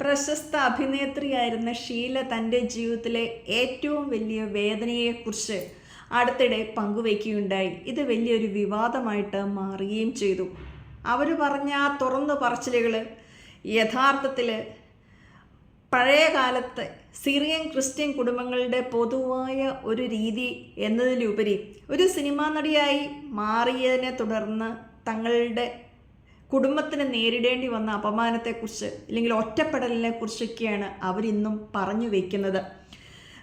പ്രശസ്ത അഭിനേത്രിയായിരുന്ന ഷീല തന്റെ ജീവിതത്തിലെ ഏറ്റവും വലിയ വേദനയെക്കുറിച്ച് അടുത്തിടെ പങ്കുവയ്ക്കുകയുണ്ടായി. ഇത് വലിയൊരു വിവാദമായിട്ട് മാറുകയും ചെയ്തു. അവർ പറഞ്ഞ ആ തുറന്നു പറച്ചിലുകൾ യഥാർത്ഥത്തിൽ പഴയ കാലത്ത് സിറിയൻ ക്രിസ്ത്യൻ കുടുംബങ്ങളുടെ പൊതുവായ ഒരു രീതി എന്നതിലുപരി ഒരു സിനിമാ നടിയായി മാറിയതിനെ തുടർന്ന് തങ്ങളുടെ കുടുംബത്തിന് നേരിടേണ്ടി വന്ന അപമാനത്തെക്കുറിച്ച് അല്ലെങ്കിൽ ഒറ്റപ്പെടലിനെ കുറിച്ചൊക്കെയാണ് അവരിന്നും പറഞ്ഞു വയ്ക്കുന്നത്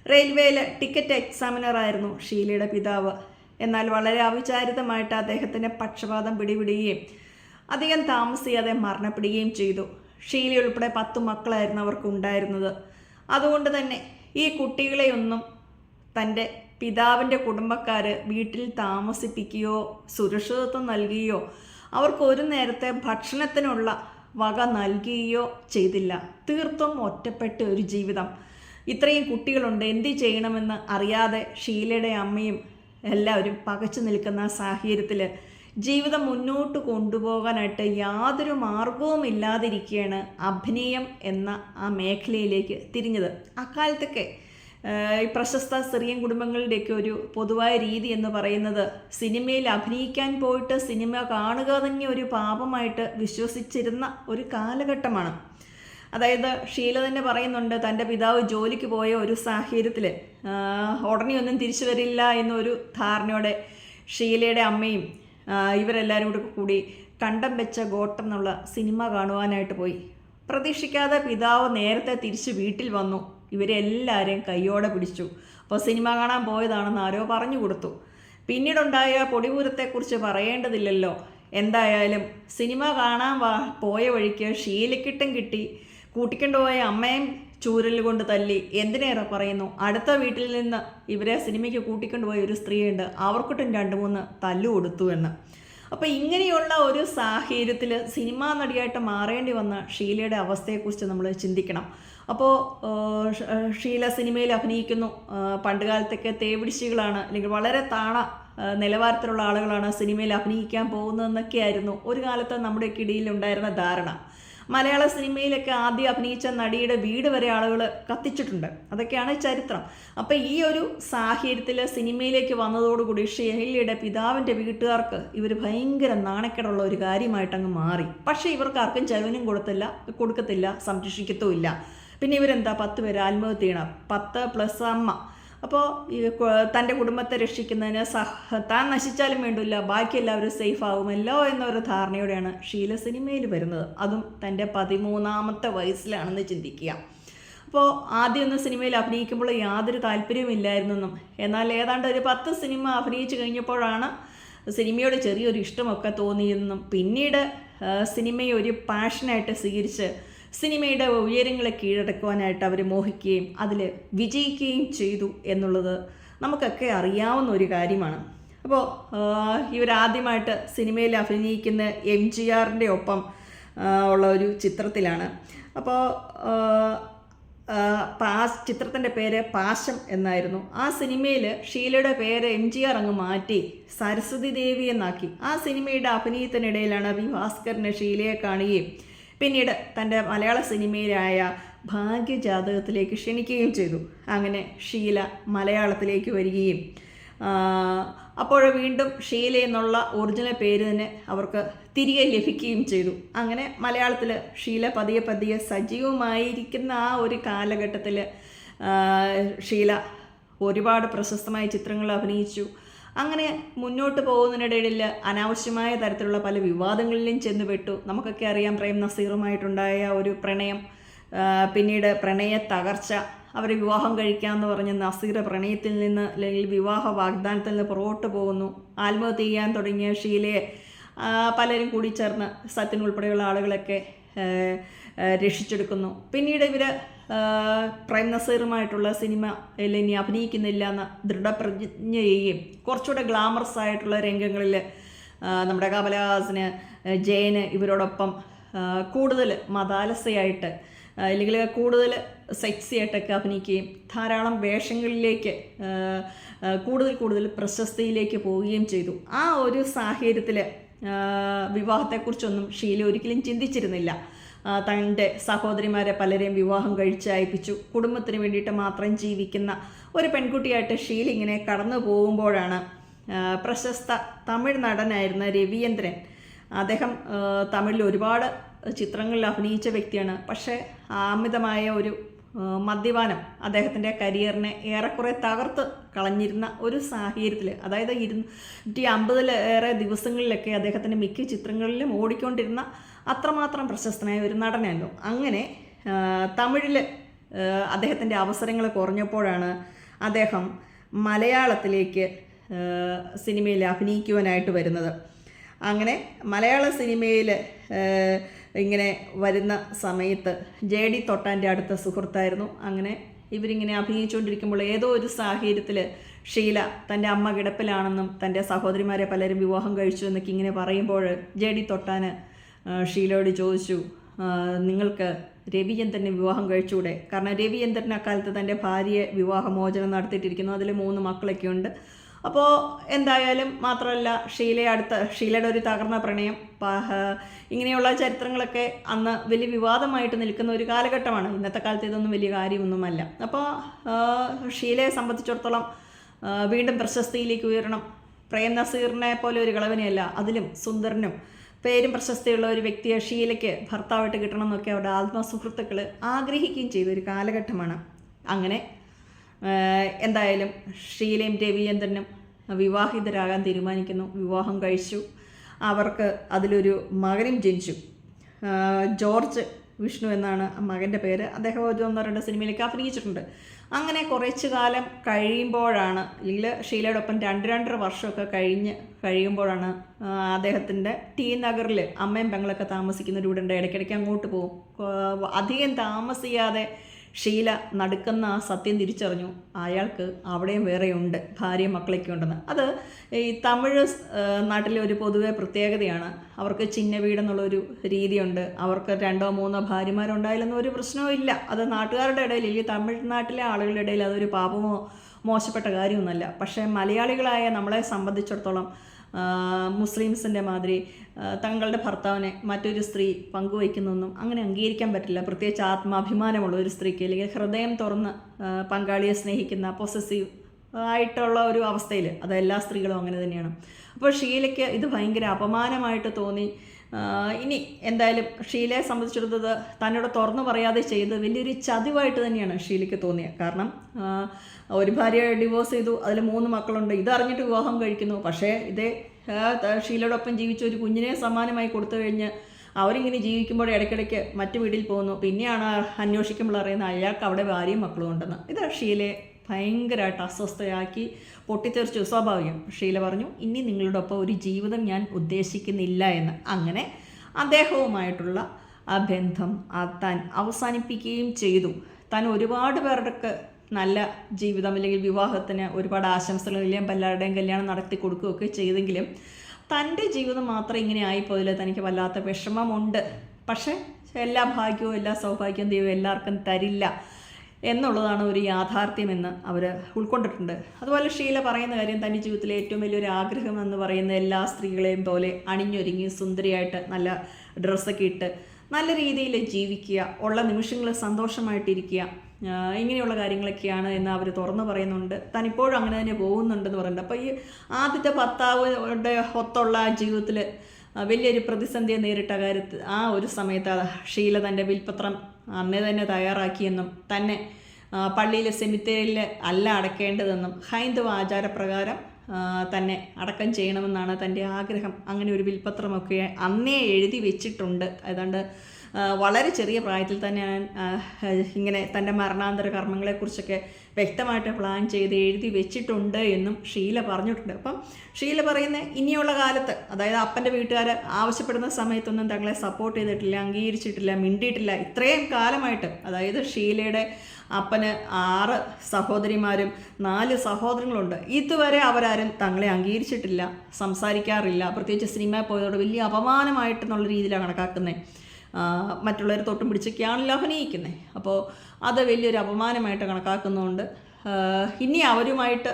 റെയിൽവേയിലെ ടിക്കറ്റ് എക്സാമിനർ ആയിരുന്നു ഷീലയുടെ പിതാവ്. എന്നാൽ വളരെ അവിചാരിതമായിട്ട് അദ്ദേഹത്തിന്റെ പക്ഷപാതം പിടിപിടുകയും അധികം താമസിയാതെ മരണപ്പെടുകയും ചെയ്തു. ഷീല ഉൾപ്പെടെ പത്തു മക്കളായിരുന്നു അവർക്ക് ഉണ്ടായിരുന്നത് അതുകൊണ്ട് തന്നെ ഈ കുട്ടികളെയൊന്നും തന്റെ പിതാവിന്റെ കുടുംബക്കാർ വീട്ടിൽ താമസിപ്പിക്കുകയോ സുരക്ഷിതത്വം നൽകുകയോ അവർക്ക് ഒരു നേരത്തെ ഭക്ഷണത്തിനുള്ള വക നൽകുകയോ ചെയ്തില്ല. തീർത്തും ഒറ്റപ്പെട്ട ഒരു ജീവിതം. ഇത്രയും കുട്ടികളുണ്ട്. എന്ത് ചെയ്യണമെന്ന് അറിയാതെ ഷീലയുടെ അമ്മയും എല്ലാവരും പകച്ചു നിൽക്കുന്ന സാഹചര്യത്തിൽ ജീവിതം മുന്നോട്ട് കൊണ്ടുപോകാനായിട്ട് യാതൊരു മാർഗവും ഇല്ലാതിരിക്കുകയാണ് അഭിനയം എന്ന ആ മേഖലയിലേക്ക് തിരിഞ്ഞത്. അക്കാലത്തൊക്കെ ഈ പ്രശസ്ത സിറിയൻ കുടുംബങ്ങളുടെയൊക്കെ ഒരു പൊതുവായ രീതി എന്ന് പറയുന്നത് സിനിമയിൽ അഭിനയിക്കാൻ പോയിട്ട് സിനിമ കാണുക തന്നെ ഒരു പാപമായിട്ട് വിശ്വസിച്ചിരുന്ന ഒരു കാലഘട്ടമാണ്. അതായത് ഷീല തന്നെ പറയുന്നുണ്ട് തന്റെ പിതാവ് ജോലിക്ക് പോയ ഒരു സാഹചര്യത്തിൽ ഉടനെ ഒന്നും തിരിച്ചു വരില്ല എന്നൊരു ധാരണയോടെ ഷീലയുടെ അമ്മയും ഇവരെല്ലാവരും കൂടെ കൂടി കണ്ടം വെച്ച ഗോട്ടം എന്നുള്ള സിനിമ കാണുവാനായിട്ട് പോയി. പ്രതീക്ഷിക്കാതെ പിതാവ് നേരത്തെ തിരിച്ച് വീട്ടിൽ വന്നു. ഇവരെ എല്ലാവരെയും കയ്യോടെ പിടിച്ചു. അപ്പോൾ സിനിമ കാണാൻ പോയതാണെന്ന് ആരോ പറഞ്ഞു കൊടുത്തു. പിന്നീടുണ്ടായ പൊടിപൂരത്തെക്കുറിച്ച് പറയേണ്ടതില്ലല്ലോ. എന്തായാലും സിനിമ കാണാൻ വാ പോയ വഴിക്ക് ഷീലക്കിട്ടും കിട്ടി. കൂട്ടിക്കൊണ്ടുപോയ അമ്മയും ചൂരൽ കൊണ്ട് തല്ലി. എന്തിനേറെ പറയുന്നു? അടുത്ത വീട്ടിൽ നിന്ന് ഇവരെ സിനിമയ്ക്ക് കൂട്ടിക്കൊണ്ടുപോയ ഒരു സ്ത്രീയുണ്ട്. അവർക്കിട്ടും രണ്ട് മൂന്ന് തല്ലു കൊടുത്തു എന്ന്. അപ്പോൾ ഇങ്ങനെയുള്ള ഒരു സാഹചര്യത്തിൽ സിനിമാ നടിയായിട്ട് മാറേണ്ടി വന്ന ഷീലയുടെ അവസ്ഥയെക്കുറിച്ച് നമ്മൾ ചിന്തിക്കണം. അപ്പോൾ ഷീല സിനിമയിൽ അഭിനയിക്കുന്നു. പണ്ട് കാലത്തൊക്കെ തേവിടിശികളാണ് അല്ലെങ്കിൽ വളരെ താണ നിലവാരത്തിലുള്ള ആളുകളാണ് സിനിമയിൽ അഭിനയിക്കാൻ പോകുന്നതെന്നൊക്കെയായിരുന്നു ഒരു കാലത്ത് നമ്മുടെയൊക്കെ ഇടയിൽ ഉണ്ടായിരുന്ന ധാരണ. മലയാള സിനിമയിലൊക്കെ ആദ്യം അഭിനയിച്ച നടിയുടെ വീട് വരെ ആളുകൾ കത്തിച്ചിട്ടുണ്ട്. അതൊക്കെയാണ് ചരിത്രം. അപ്പം ഈ ഒരു സാഹചര്യത്തിൽ സിനിമയിലേക്ക് വന്നതോടുകൂടി ഷെഹലിയുടെ പിതാവിന്റെ വീട്ടുകാർക്ക് ഇവർ ഭയങ്കര നാണക്കേടുള്ള ഒരു കാര്യമായിട്ടങ്ങ് മാറി. പക്ഷേ ഇവർക്ക് ആർക്കും ചെലവിനും കൊടുത്തില്ല കൊടുക്കത്തില്ല സംരക്ഷിക്കത്തുമില്ല. പിന്നെ ഇവരെന്താ? പത്ത് പേര് ആത്മഹത്യ ചെയ്യണം പത്ത് പ്ലസ് അമ്മ. അപ്പോൾ തന്റെ കുടുംബത്തെ രക്ഷിക്കുന്നതിന് സഹ താൻ നശിച്ചാലും വേണ്ടില്ല ബാക്കി എല്ലാവരും സേഫ് ആകുമല്ലോ എന്നൊരു ധാരണയോടെയാണ് ഷീല സിനിമയിൽ വരുന്നത്. അതും തന്റെ പതിമൂന്നാമത്തെ വയസ്സിലാണെന്ന് ചിന്തിക്കുക. അപ്പോൾ ആദ്യമൊന്നും സിനിമയിൽ അഭിനയിക്കുമ്പോൾ യാതൊരു താല്പര്യമില്ലായിരുന്നെന്നും എന്നാൽ ഏതാണ്ട് ഒരു പത്ത് സിനിമ അഭിനയിച്ചു കഴിഞ്ഞപ്പോഴാണ് സിനിമയോട് ചെറിയൊരു ഇഷ്ടമൊക്കെ തോന്നിയെന്നും പിന്നീട് സിനിമയെ ഒരു പാഷനായിട്ട് സ്വീകരിച്ച് സിനിമയുടെ ഉയരങ്ങളെ കീഴടക്കുവാനായിട്ട് അവർ മോഹിക്കുകയും അതിൽ വിജയിക്കുകയും ചെയ്തു എന്നുള്ളത് നമുക്കൊക്കെ അറിയാവുന്ന ഒരു കാര്യമാണ്. അപ്പോൾ ഇവരാദ്യമായിട്ട് സിനിമയിൽ അഭിനയിക്കുന്ന എം ജി ആറിന്റെ ഒപ്പം ഉള്ള ഒരു ചിത്രത്തിലാണ്. അപ്പോൾ പാസ് ചിത്രത്തിന്റെ പേര് പാശം എന്നായിരുന്നു. ആ സിനിമയിൽ ഷീലയുടെ പേര് എം ജി ആർ അങ്ങ് മാറ്റി സരസ്വതി ദേവി എന്നാക്കി. ആ സിനിമയുടെ അഭിനയത്തിനിടയിലാണ് വി ഭാസ്കറിന് ഷീലയെ കാണുകയും പിന്നീട് തന്റെ മലയാള സിനിമയിലായ ഭാഗ്യജാതകത്തിലേക്ക് ക്ഷണിക്കുകയും ചെയ്തു. അങ്ങനെ ഷീല മലയാളത്തിലേക്ക് വരികയും അപ്പോൾ വീണ്ടും ഷീല എന്നുള്ള ഒറിജിനൽ പേര് തന്നെ അവർക്ക് തിരികെ ലഭിക്കുകയും ചെയ്തു. അങ്ങനെ മലയാളത്തിൽ ഷീല പതിയെ പതിയെ സജീവമായിരിക്കുന്ന ആ ഒരു കാലഘട്ടത്തിൽ ഷീല ഒരുപാട് പ്രശസ്തമായ ചിത്രങ്ങൾ അഭിനയിച്ചു. അങ്ങനെ മുന്നോട്ട് പോകുന്നതിനിടയിൽ അനാവശ്യമായ തരത്തിലുള്ള പല വിവാദങ്ങളിലും ചെന്നുപെട്ടു. നമുക്കൊക്കെ അറിയാം പ്രേം നസീറുമായിട്ടുണ്ടായ ഒരു പ്രണയം. പിന്നീട് പ്രണയ തകർച്ച. അവർ വിവാഹം കഴിക്കാമെന്ന് പറഞ്ഞ് നസീർ പ്രണയത്തിൽ നിന്ന് അല്ലെങ്കിൽ വിവാഹ വാഗ്ദാനത്തിൽ നിന്ന് പുറകോട്ട് പോകുന്നു. ആത്മഹത്യ ചെയ്യാൻ തുടങ്ങിയ ഷീലയെ പലരും കൂടി ചേർന്ന് സത്യൻ ഉൾപ്പെടെയുള്ള ആളുകളൊക്കെ രക്ഷിച്ചെടുക്കുന്നു. പിന്നീട് ഇവർ പ്രൈം നസീറുമായിട്ടുള്ള സിനിമ ഇനി അഭിനയിക്കുന്നില്ല എന്ന ദൃഢപ്രതിജ്ഞ ചെയ്യുകയും കുറച്ചുകൂടെ ഗ്ലാമറസ് ആയിട്ടുള്ള രംഗങ്ങളിൽ നമ്മുടെ കമലഹാസന് ജയന് ഇവരോടൊപ്പം കൂടുതൽ മതാലസയായിട്ട് അല്ലെങ്കിൽ കൂടുതൽ സെക്സി ആയിട്ടൊക്കെ അഭിനയിക്കുകയും ധാരാളം വേഷങ്ങളിലേക്ക് കൂടുതൽ കൂടുതൽ പ്രശസ്തിയിലേക്ക് പോവുകയും ചെയ്തു. ആ ഒരു സാഹചര്യത്തിൽ വിവാഹത്തെക്കുറിച്ചൊന്നും ഷീല ഒരിക്കലും ചിന്തിച്ചിരുന്നില്ല. തന്റെ സഹോദരിമാരെ പലരെയും വിവാഹം കഴിച്ച് അയപ്പിച്ചു. കുടുംബത്തിന് വേണ്ടിയിട്ട് മാത്രം ജീവിക്കുന്ന ഒരു പെൺകുട്ടിയായിട്ട് ഷീല ഇങ്ങനെ കടന്നു പോകുമ്പോഴാണ് പ്രശസ്ത തമിഴ് നടനായിരുന്ന രവീന്ദ്രൻ അദ്ദേഹം തമിഴിൽ ഒരുപാട് ചിത്രങ്ങളിൽ അഭിനയിച്ച വ്യക്തിയാണ്. പക്ഷേ അമിതമായ ഒരു മദ്യപാനം അദ്ദേഹത്തിന്റെ കരിയറിനെ ഏറെക്കുറെ തകർത്ത് കളഞ്ഞിരുന്ന ഒരു സാഹചര്യത്തിൽ അതായത് ഇരുന്നൂറ്റി അമ്പതിലേറെ ദിവസങ്ങളിലൊക്കെ അദ്ദേഹത്തിന്റെ മിക്ക ചിത്രങ്ങളിലും ഓടിക്കൊണ്ടിരുന്ന അത്രമാത്രം പ്രശസ്തനായ ഒരു നടനായിരുന്നു അങ്ങനെ തമിഴിൽ അദ്ദേഹത്തിന്റെ അവസരങ്ങൾ കുറഞ്ഞപ്പോഴാണ് അദ്ദേഹം മലയാളത്തിലേക്ക് സിനിമയിൽ അഭിനയിക്കുവാനായിട്ട് വരുന്നത്. അങ്ങനെ മലയാള സിനിമയിൽ ഇങ്ങനെ വരുന്ന സമയത്ത് ജെ ഡി തൊട്ടാന്റെ അടുത്ത സുഹൃത്തായിരുന്നു. അങ്ങനെ ഇവരിങ്ങനെ അഭിനയിച്ചുകൊണ്ടിരിക്കുമ്പോൾ ഏതോ ഒരു സാഹചര്യത്തിൽ ഷീല തന്റെ അമ്മ കിടപ്പിലാണെന്നും തന്റെ സഹോദരിമാരെ പലരും വിവാഹം കഴിച്ചു എന്നൊക്കെ ഇങ്ങനെ പറയുമ്പോൾ ജെ ഡി തൊട്ടാന് ഷീലയോട് ചോദിച്ചു നിങ്ങൾക്ക് രവിചന്ദ്രനെ വിവാഹം കഴിച്ചുകൂടെ? കാരണം രവിചന്ദ്രൻ അക്കാലത്ത് തന്റെ ഭാര്യയെ വിവാഹമോചനം നടത്തിയിട്ടിരിക്കുന്നു. അതിൽ മൂന്ന് മക്കളൊക്കെ ഉണ്ട്. അപ്പോൾ എന്തായാലും മാത്രമല്ല ഷീലയെ അടുത്ത ഷീലയുടെ ഒരു തകർന്ന പ്രണയം ഇങ്ങനെയുള്ള ചരിത്രങ്ങളൊക്കെ അന്ന് വലിയ വിവാദമായിട്ട് നിൽക്കുന്ന ഒരു കാലഘട്ടമാണ്. ഇന്നത്തെ കാലത്ത് ഇതൊന്നും വലിയ കാര്യമൊന്നുമല്ല. അപ്പോൾ ഷീലയെ സംബന്ധിച്ചിടത്തോളം വീണ്ടും പ്രശസ്തിയിലേക്ക് ഉയരണം. പ്രേം നസീറിനെ പോലെ ഒരു കളവനെയല്ല അതിലും സുന്ദരനും പേരും പ്രശസ്തിയുള്ള ഒരു വ്യക്തിയെ ഷീലയ്ക്ക് ഭർത്താവായിട്ട് കിട്ടണം എന്നൊക്കെ അവരുടെ ആത്മസുഹൃത്തുക്കൾ ആഗ്രഹിക്കുകയും ചെയ്ത ഒരു കാലഘട്ടമാണ്. അങ്ങനെ എന്തായാലും ഷീലയും രവിചന്ദ്രനും വിവാഹിതരാകാൻ തീരുമാനിക്കുന്നു. വിവാഹം കഴിച്ചു. അവർക്ക് അതിലൊരു മകനും ജനിച്ചു. ജോർജ് വിഷ്ണു എന്നാണ് മകന്റെ പേര്. അദ്ദേഹം ഒരു ഒന്നോ രണ്ടോ സിനിമയിലേക്ക് അഭിനയിച്ചിട്ടുണ്ട്. അങ്ങനെ കുറച്ച് കാലം കഴിയുമ്പോഴാണ് ഇല്ല ഷീലയുടെ ഒപ്പം രണ്ട് രണ്ടര വർഷമൊക്കെ കഴിഞ്ഞ് കഴിയുമ്പോഴാണ് അദ്ദേഹത്തിന്റെ ടി നഗറിൽ അമ്മയും പെങ്ങളൊക്കെ താമസിക്കുന്ന ഒരു വീടുണ്ട്. ഇടയ്ക്കിടയ്ക്ക് അങ്ങോട്ട് പോകും. അധികം താമസിയാതെ ഷീല നടുക്കുന്ന ആ സത്യം തിരിച്ചറിഞ്ഞു. അയാൾക്ക് അവിടെയും വേറെയുണ്ട്. ഭാര്യയും മക്കളൊക്കെ ഉണ്ടെന്ന്. അത് ഈ തമിഴ് നാട്ടിലെ ഒരു പൊതുവെ പ്രത്യേകതയാണ്. അവർക്ക് ചിന്ന വീടെന്നുള്ളൊരു രീതിയുണ്ട്. അവർക്ക് രണ്ടോ മൂന്നോ ഭാര്യമാരുണ്ടായാലൊന്നും ഒരു പ്രശ്നവും ഇല്ല. അത് നാട്ടുകാരുടെ ഇടയിൽ ഇല്ലെങ്കിൽ തമിഴ്നാട്ടിലെ ആളുകളുടെ ഇടയിൽ അതൊരു പാപമോ മോശപ്പെട്ട കാര്യമൊന്നുമല്ല. പക്ഷേ മലയാളികളായ നമ്മളെ സംബന്ധിച്ചിടത്തോളം മുസ്ലിംസിന്റെ മാതിരി തങ്ങളുടെ ഭർത്താവിനെ മറ്റൊരു സ്ത്രീ പങ്കുവയ്ക്കുന്നൊന്നും അങ്ങനെ അംഗീകരിക്കാൻ പറ്റില്ല. പ്രത്യേകിച്ച് ആത്മാഭിമാനമുള്ള ഒരു സ്ത്രീക്ക് അല്ലെങ്കിൽ ഹൃദയം തുറന്ന് പങ്കാളിയെ സ്നേഹിക്കുന്ന പൊസസീവ് ആയിട്ടുള്ള ഒരു അവസ്ഥയിൽ അത് എല്ലാ സ്ത്രീകളും അങ്ങനെ തന്നെയാണ്. അപ്പോൾ ഷീലയ്ക്ക് ഇത് ഭയങ്കര അപമാനമായിട്ട് തോന്നി. ഇനി എന്തായാലും ഷീലയെ സംബന്ധിച്ചിടത്തത് തന്നോട് തുറന്നു പറയാതെ ചെയ്ത് വലിയൊരു ചതിവായിട്ട് തന്നെയാണ് ഷീലയ്ക്ക് തോന്നിയത്. കാരണം ഒരു ഭാര്യ ഡിവോഴ്സ് ചെയ്തു അതിൽ മൂന്ന് മക്കളുണ്ട്. ഇതറിഞ്ഞിട്ട് വിവാഹം കഴിക്കുന്നു. പക്ഷേ ഇതേ ഷീലയോടൊപ്പം ജീവിച്ച ഒരു കുഞ്ഞിനെ സമ്മാനമായി കൊടുത്തു കഴിഞ്ഞ് അവരിങ്ങനെ ജീവിക്കുമ്പോൾ ഇടയ്ക്കിടയ്ക്ക് മറ്റു വീട്ടിൽ പോകുന്നു. പിന്നെയാണ് അന്വേഷിക്കുമ്പോൾ അറിയുന്നത് അയാൾക്ക് അവിടെ ഭാര്യയും മക്കളും ഉണ്ടെന്ന്. ഇത് ഷീലയെ ഭയങ്കരമായിട്ട് അസ്വസ്ഥയാക്കി പൊട്ടിത്തെറിച്ചു. സ്വാഭാവികം. ഷീല പറഞ്ഞു ഇനി നിങ്ങളുടെ ഒപ്പം ഒരു ജീവിതം ഞാൻ ഉദ്ദേശിക്കുന്നില്ല എന്ന്. അങ്ങനെ അദ്ദേഹവുമായിട്ടുള്ള ആ ബന്ധം താൻ അവസാനിപ്പിക്കുകയും ചെയ്തു. താൻ ഒരുപാട് പേരുടെ നല്ല ജീവിതം അല്ലെങ്കിൽ വിവാഹത്തിന് ഒരുപാട് ആശംസകൾ ഇല്ലെങ്കിൽ പലരുടെയും കല്യാണം നടത്തി കൊടുക്കുകയൊക്കെ ചെയ്തെങ്കിലും തന്റെ ജീവിതം മാത്രം ഇങ്ങനെ ആയിപ്പോയില്ല. തനിക്ക് വല്ലാത്ത വിഷമമുണ്ട്. പക്ഷേ എല്ലാ ഭാഗ്യവും എല്ലാ സൗഭാഗ്യവും ദൈവം എല്ലാവർക്കും തരില്ല. എന്നുള്ളതാണ് ഒരു യാഥാർത്ഥ്യമെന്ന് അവർ ഉൾക്കൊണ്ടിട്ടുണ്ട്. അതുപോലെ ഷീല പറയുന്ന കാര്യം തന്റെ ജീവിതത്തിലെ ഏറ്റവും വലിയൊരു ആഗ്രഹം എന്ന് പറയുന്ന എല്ലാ സ്ത്രീകളെയും പോലെ അണിഞ്ഞൊരുങ്ങി സുന്ദരിയായിട്ട് നല്ല ഡ്രസ്സൊക്കെ ഇട്ട് നല്ല രീതിയിൽ ജീവിക്കുക ഉള്ള നിമിഷങ്ങൾ സന്തോഷമായിട്ടിരിക്കുക ഇങ്ങനെയുള്ള കാര്യങ്ങളൊക്കെയാണ് എന്ന് അവർ തുറന്നു പറയുന്നുണ്ട്. താൻ ഇപ്പോഴും അങ്ങനെ തന്നെ പോകുന്നുണ്ടെന്ന് പറയുന്നുണ്ട്. അപ്പോൾ ഈ ആദ്യത്തെ ഭർത്താവിന്റെ ഒത്തുള്ള ജീവിതത്തിൽ വലിയൊരു പ്രതിസന്ധിയെ നേരിട്ട കാര്യത്തിൽ ആ ഒരു സമയത്ത് ഷീല തന്റെ വിൽപത്രം അന്നേ തന്നെ തയ്യാറാക്കിയെന്നും തന്നെ പള്ളിയിലെ സെമിത്തേരിയിൽ അല്ല അടക്കേണ്ടതെന്നും ഹൈന്ദവ ആചാരപ്രകാരം തന്നെ അടക്കം ചെയ്യണമെന്നാണ് തന്റെ ആഗ്രഹം. അങ്ങനെ ഒരു വിൽപത്രമൊക്കെ അന്നേ എഴുതി വെച്ചിട്ടുണ്ട്. ഏതാണ്ട് വളരെ ചെറിയ പ്രായത്തിൽ തന്നെ ഞാൻ ഇങ്ങനെ തന്റെ മരണാന്തര കർമ്മങ്ങളെക്കുറിച്ചൊക്കെ വ്യക്തമായിട്ട് പ്ലാൻ ചെയ്ത് എഴുതി വെച്ചിട്ടുണ്ട് എന്നും ഷീല പറഞ്ഞിട്ടുണ്ട്. അപ്പം ഷീല പറയുന്ന ഇനിയുള്ള കാലത്ത് അതായത് അപ്പന്റെ വീട്ടുകാർ ആവശ്യപ്പെടുന്ന സമയത്തൊന്നും തങ്ങളെ സപ്പോർട്ട് ചെയ്തിട്ടില്ല അംഗീകരിച്ചിട്ടില്ല മിണ്ടിയിട്ടില്ല ഇത്രയും കാലമായിട്ട് അതായത് ഷീലയുടെ അപ്പന് ആറ് സഹോദരിമാരും നാല് സഹോദരങ്ങളുണ്ട്. ഇതുവരെ അവരാരും തങ്ങളെ അംഗീകരിച്ചിട്ടില്ല സംസാരിക്കാറില്ല. പ്രത്യേകിച്ച് സിനിമ പോയതോട് വലിയ അപമാനമായിട്ടെന്നുള്ള രീതിയിലാണ് കണക്കാക്കുന്നത്. മറ്റുള്ളവർ തൊട്ടും പിടിച്ചൊക്കെയാണല്ലോ അഭിനയിക്കുന്നത് അപ്പോൾ അത് വലിയൊരു അപമാനമായിട്ട് കണക്കാക്കുന്നതുകൊണ്ട് ഇനി അവരുമായിട്ട്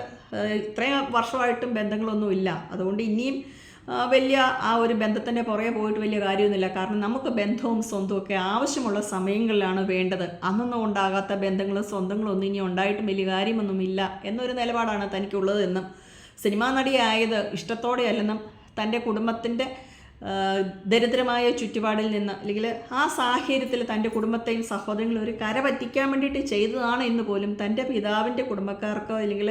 ഇത്രയും വർഷമായിട്ടും ബന്ധങ്ങളൊന്നുമില്ല. അതുകൊണ്ട് ഇനിയും വലിയ ആ ഒരു ബന്ധത്തിന്റെ പുറകെ പോയിട്ട് വലിയ കാര്യമൊന്നുമില്ല. കാരണം നമുക്ക് ബന്ധവും സ്വന്തവും ഒക്കെ ആവശ്യമുള്ള സമയങ്ങളിലാണ് വേണ്ടത്. അന്നൊന്നും ഉണ്ടാകാത്ത ബന്ധങ്ങളും സ്വന്തങ്ങളും ഒന്നും ഇനി ഉണ്ടായിട്ടും വലിയ കാര്യമൊന്നുമില്ല എന്നൊരു നിലപാടാണ് തനിക്കുള്ളത് എന്നും. സിനിമാ നടിയായത് ഇഷ്ടത്തോടെയല്ലെന്നും തന്റെ കുടുംബത്തിന്റെ ദരിദ്രമായ ചുറ്റുപാടിൽ നിന്ന് അല്ലെങ്കിൽ ആ സാഹചര്യത്തിൽ തന്റെ കുടുംബത്തെയും സഹോദരങ്ങളും ഒരു കര പറ്റിക്കാൻ വേണ്ടിയിട്ട് ചെയ്തതാണ് എന്ന് പോലും തന്റെ പിതാവിന്റെ കുടുംബക്കാർക്കോ അല്ലെങ്കിൽ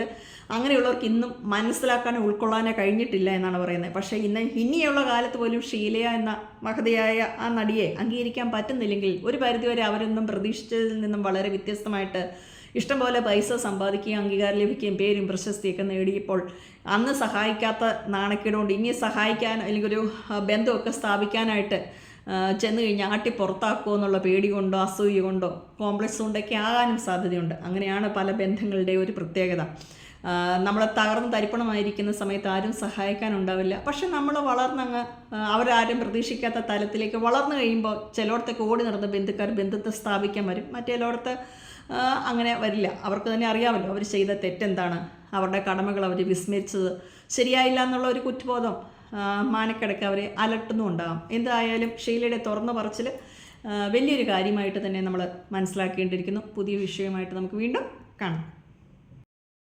അങ്ങനെയുള്ളവർക്ക് ഇന്നും മനസ്സിലാക്കാനോ ഉൾക്കൊള്ളാനോ കഴിഞ്ഞിട്ടില്ല എന്നാണ് പറയുന്നത്. പക്ഷേ ഇന്ന് ഇനിയുള്ള കാലത്ത് പോലും ഷീലയ എന്ന മഹതിയായ ആ നടിയെ അംഗീകരിക്കാൻ പറ്റുന്നില്ലെങ്കിൽ ഒരു പരിധിവരെ അവരൊന്നും പ്രതീക്ഷിച്ചതിൽ നിന്നും വളരെ വ്യത്യസ്തമായിട്ട് ഇഷ്ടംപോലെ പൈസ സമ്പാദിക്കുകയും അംഗീകാരം ലഭിക്കുകയും പേരും പ്രശസ്തിയൊക്കെ നേടിയപ്പോൾ അന്ന് സഹായിക്കാത്ത നാണക്കേടുകൊണ്ട് ഇനി സഹായിക്കാൻ അല്ലെങ്കിൽ ഒരു ബന്ധമൊക്കെ സ്ഥാപിക്കാനായിട്ട് ചെന്ന് കഴിഞ്ഞാൽ ആട്ടി പുറത്താക്കുമോ എന്നുള്ള പേടി കൊണ്ടോ അസൂയ കൊണ്ടോ കോംപ്ലക്സ് കൊണ്ടൊക്കെ ആകാനും സാധ്യതയുണ്ട്. അങ്ങനെയാണ് പല ബന്ധങ്ങളുടെ ഒരു പ്രത്യേകത. നമ്മളെ തകർന്ന് തരിപ്പണമായിരിക്കുന്ന സമയത്ത് ആരും സഹായിക്കാനുണ്ടാവില്ല പക്ഷെ നമ്മൾ വളർന്നങ്ങ് അവരാരും പ്രതീക്ഷിക്കാത്ത തലത്തിലേക്ക് വളർന്നു കഴിയുമ്പോൾ ചിലയിടത്തൊക്കെ ഓടി നടന്ന ബന്ധുക്കാർ ബന്ധത്തെ സ്ഥാപിക്കാൻ വരും. മറ്റേലോടത്ത് അങ്ങനെ വരില്ല. അവർക്ക് തന്നെ അറിയാമല്ലോ അവർ ചെയ്ത തെറ്റെന്താണ്. അവരുടെ കടമകൾ അവർ വിസ്മരിച്ചത് ശരിയായില്ല എന്നുള്ള ഒരു കുറ്റബോധം മാനക്കിടയ്ക്ക് അവരെ അലട്ടുന്നുണ്ടാകാം. എന്തായാലും ഷീലയുടെ തുറന്ന പറച്ചിൽ വലിയൊരു കാര്യമായിട്ട് തന്നെ നമ്മൾ മനസ്സിലാക്കേണ്ടിയിരിക്കുന്നു. പുതിയ വിഷയമായിട്ട് നമുക്ക് വീണ്ടും കാണാം.